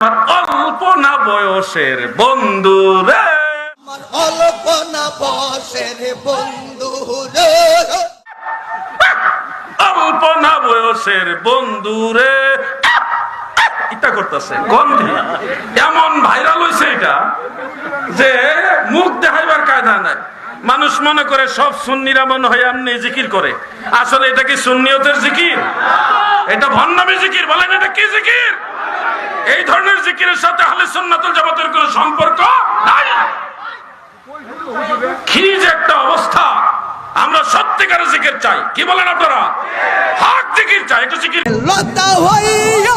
আমার অল্প না বয়সের বন্ধু রে। আমার অল্পনা বয়সের বন্ধু রে। অল্প না বয়সের বন্ধু রে। ইটা করতেছে। গন্ধি এমন ভাইরাল হয়েছে এটা যে মুখ দেখাইবার কায়দা নাই। মানুষ মনে করে সব সুন্নিরা মনে হয় এমনি জিকির করে। আসলে এটা কি সুন্নিয়তের জিকির? এটা ভন্নামি জিকির। বলেন, এটা কি জিকির? এই ধরনের জিকিরের সাথে আহলে সুন্নাতুল জামাতের কোনো সম্পর্ক নাই? কি যে একটা অবস্থা। আমরা সত্যিকার জিকির চাই। কি বলেন আপনারা? হক জিকির চাই, একটু জিকির লতা হইয়া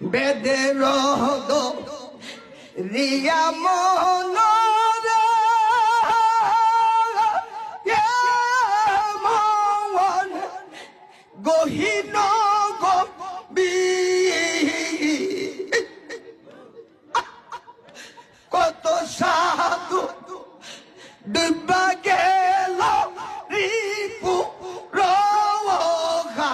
বেদে রহদ রিয়া মন গহিন গবি কত সাধু ডুবা গেল রিপু রহাতির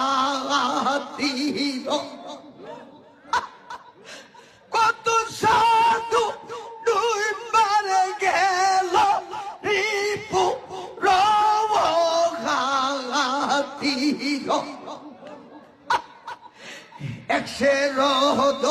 রহাতির একশে রহদ